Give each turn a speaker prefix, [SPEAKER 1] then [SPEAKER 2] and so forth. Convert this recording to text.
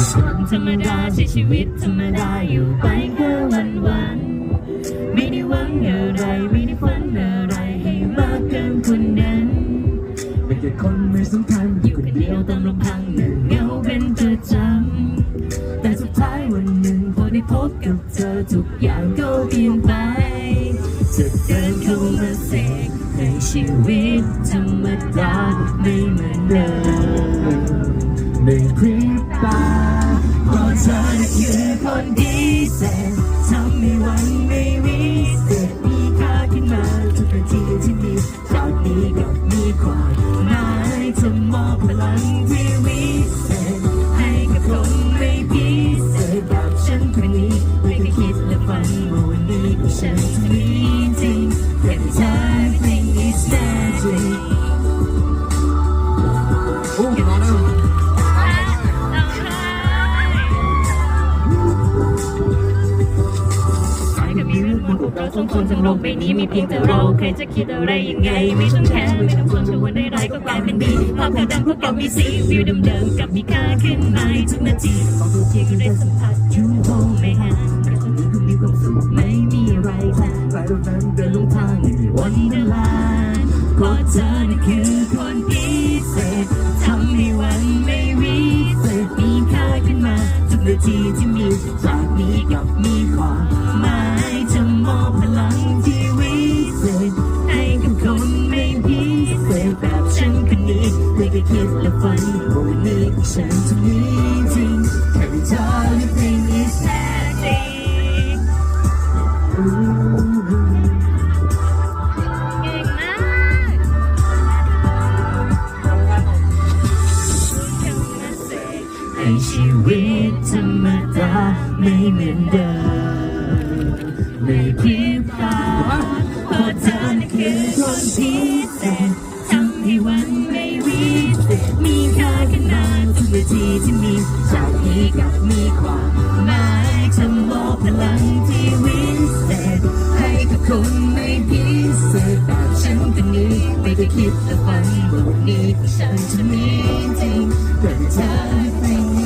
[SPEAKER 1] คนธรรมดาใช้ชีวิตธรรมดาอยู่ไปแค่วันวันๆไม่ได้หวังอะไรไม่ได้ฝันอะไรให้มากเกินคนนั้น
[SPEAKER 2] เป็นแค่คนไม่สำคัญอ
[SPEAKER 1] ยู่ค
[SPEAKER 2] น
[SPEAKER 1] เดีย
[SPEAKER 2] ว
[SPEAKER 1] ตา
[SPEAKER 2] ม
[SPEAKER 1] ลำพังเหงาเหงาเป็นประจำแต่สุดท้ายวันหนึ่งพอได้พบกับเธอทุกอย่างก็เปลี่ยนไปจะเดินเข้ามาเสกให้ชีวิตธรรมดาไม่เหมือนเดิม
[SPEAKER 2] ในพริบ
[SPEAKER 1] เศษทำให้วันไม่วิเศษมีค่าขึ้นมาทุกนาทีที่มีจากนี้กับมีความหมายจะมอบพลังที่วิเศษให้กับคนไม่พิเศษแบบฉันคนนี้ไม่เคยคิดและฝันว่าวันนี้ของฉันจะมีจริงแต่เธอ เรื่องบนอกเราสองคนทั้งโลกใบนี้มีเพียงแต่เราใครจะคิดอะไรยังไง ไม่ต้องแคร์ไม่ต้องสนชวนใดๆก็กลายเป็นดีภาพขาวดำก็กลับมีสีวิวเดิมๆกลับมีค่าขึ้นมาทุกนาทีของทุกทีก็ได้สัมผัสยูโฮไม่ห่างแต่ตอนนี้ก็มีความสุขไม่มีอะไรแค่
[SPEAKER 2] ใครเท่านั้นเดินลงทางไม่มีวั
[SPEAKER 1] นเวลาเพราะเธอน่คือคนพิเศษทำให้วันไม่วิเศษมีค่าขึ้นมาทุกนาทีที่มีจากนี้กับมีความ ให้ชีวิตธรรมดาไม่เหมือนเดิมไม่พริบตาเพราะเธอน่ะคือคนพิเศษทำให้วันไม่วิเศษมีค่าขนาดทุกนาทีที่มีจากนี้กับมีความหมายจะมอบพลังที่ ได้คิดแต่ฝันแบบนี้ฉันจะมีจริงแต่ได้ไม่